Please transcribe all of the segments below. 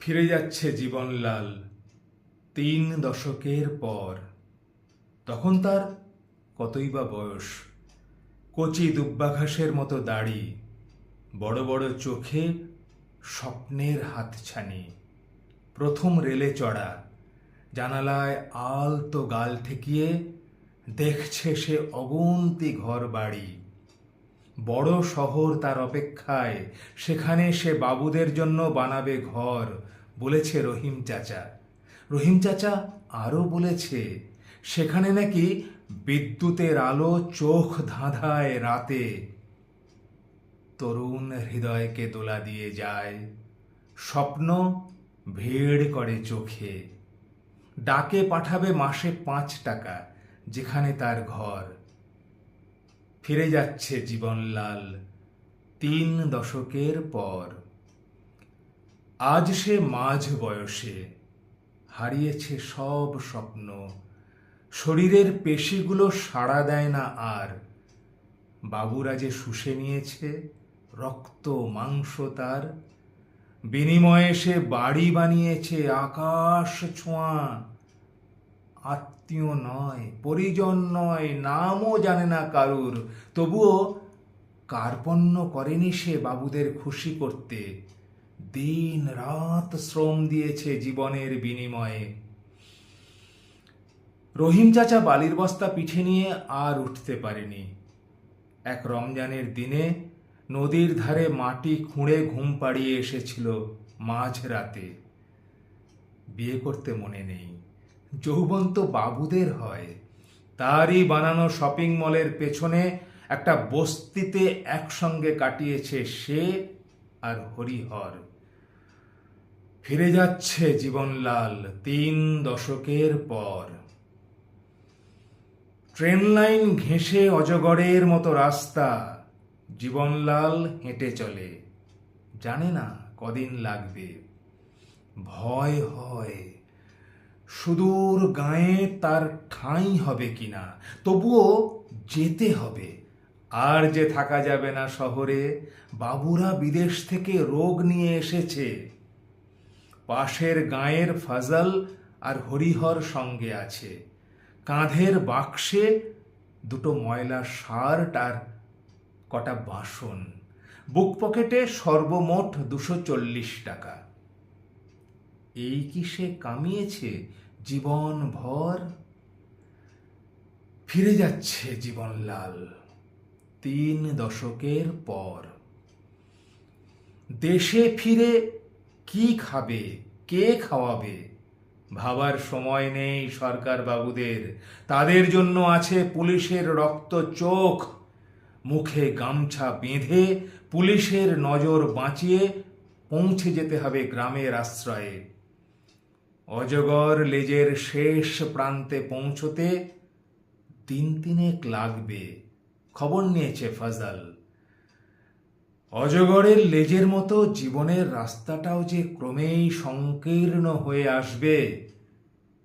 ফিরে যাচ্ছে জীবনলাল। তিন দশকের পর। তখন তার কতই বা বয়স? কচি দুব্বাঘাসের মতো দাড়ি, বড় বড় চোখে স্বপ্নের হাতছানি, প্রথম রেলে চড়া, জানালায় আলতো গাল ঠেকিয়ে দেখছে সে অগুন্তি ঘর বাড়ি বড় শহর তার অপেক্ষায়, সেখানে সে বাবুদের জন্য বানাবে ঘর, বলেছে রহিম চাচা। রহিম চাচা আরও বলেছে, সেখানে নাকি বিদ্যুতের আলো চোখ ধাঁধায় রাতে। তরুণ হৃদয়কে দোলা দিয়ে যায়, স্বপ্ন ভিড় করে চোখে। ডাকে পাঠাবে মাসে পাঁচ টাকা, যেখানে তার ঘর। ফিরে যাচ্ছে জীবনলাল তিন দশকের পর। আজ সে মাঝ বয়সে হারিয়েছে সব স্বপ্ন। শরীরের পেশিগুলো সাড়া দেয় না আর। বাবুরা যে শুষে নিয়েছে রক্ত মাংস তার। বিনিময়ে সে বাড়ি বানিয়েছে আকাশ ছোঁয়া। আত্মীয় নয়, পরিজন নয়, নামও জানে না কারুর। তবুও কার্পণ্য করেনি সে বাবুদের খুশি করতে। দিন রাত শ্রম দিয়েছে জীবনের বিনিময়ে। রহিম চাচা বালির বস্তা পিঠে নিয়ে আর উঠতে পারেনি। এক রমজানের দিনে নদীর ধারে মাটি খুঁড়ে ঘুম পাড়িয়ে এসেছিল মাঝ রাতে বিয়ে করতে মনে নেই। যৌবন তো বাবুদের হয়। তারই বানানো শপিং মলের পেছনে একটা বস্তিতে একসঙ্গে কাটিয়েছে সে আর হরিহর। ফিরে যাচ্ছে জীবনলাল তিন দশকের পর। ট্রেন লাইন ঘেঁষে অজগরের মতো রাস্তা। জীবনলাল হেঁটে চলে। জানে না কদিন লাগবে। ভয় হয়। সুদূর গায়ে তার ঠাঁই হবে কিনা, তবুও যেতে হবে। আর যে থাকা যাবে না শহরে, বাবুরা বিদেশ থেকে রোগ নিয়ে এসেছে। পাশের গায়ের ফাজল আর হরিহর সঙ্গে আছে। কাঁধের বাক্সে দুটো ময়লা শার্ট আর কটা বাসন। বুক পকেটে সর্বমোট দুশো চল্লিশ টাকা। এই কি সে কামিয়েছে জীবন ভর ফিরে যাচ্ছে জীবনলাল তিন দশকের পর। দেশে ফিরে কি খাবে? কে খাওয়াবে? ভাবার সময় নেই সরকার বাবুদের। তাদের জন্য আছে পুলিশের রক্ত চোখ। মুখে গামছা বেঁধে পুলিশের নজর বাঁচিয়ে পৌঁছে যেতে হবে গ্রামের আশ্রয়ে। অজগর লেজের শেষ প্রান্তে পৌঁছতে তিন তিনেক লাগবে। খবর নিয়েছে ফজল। অজগরের লেজের মতো জীবনের রাস্তাটাও যে ক্রমেই সংকীর্ণ হয়ে আসবে,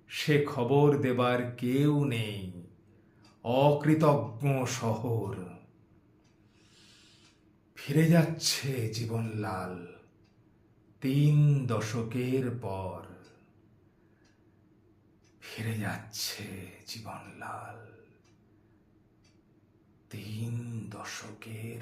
সে খবর দেবার কেউ নেই। অকৃতজ্ঞ শহর। ফিরে যাচ্ছে জীবনলাল। তিন দশকের পর। ফিরে যাচ্ছে জীবনলাল। তিন দশকের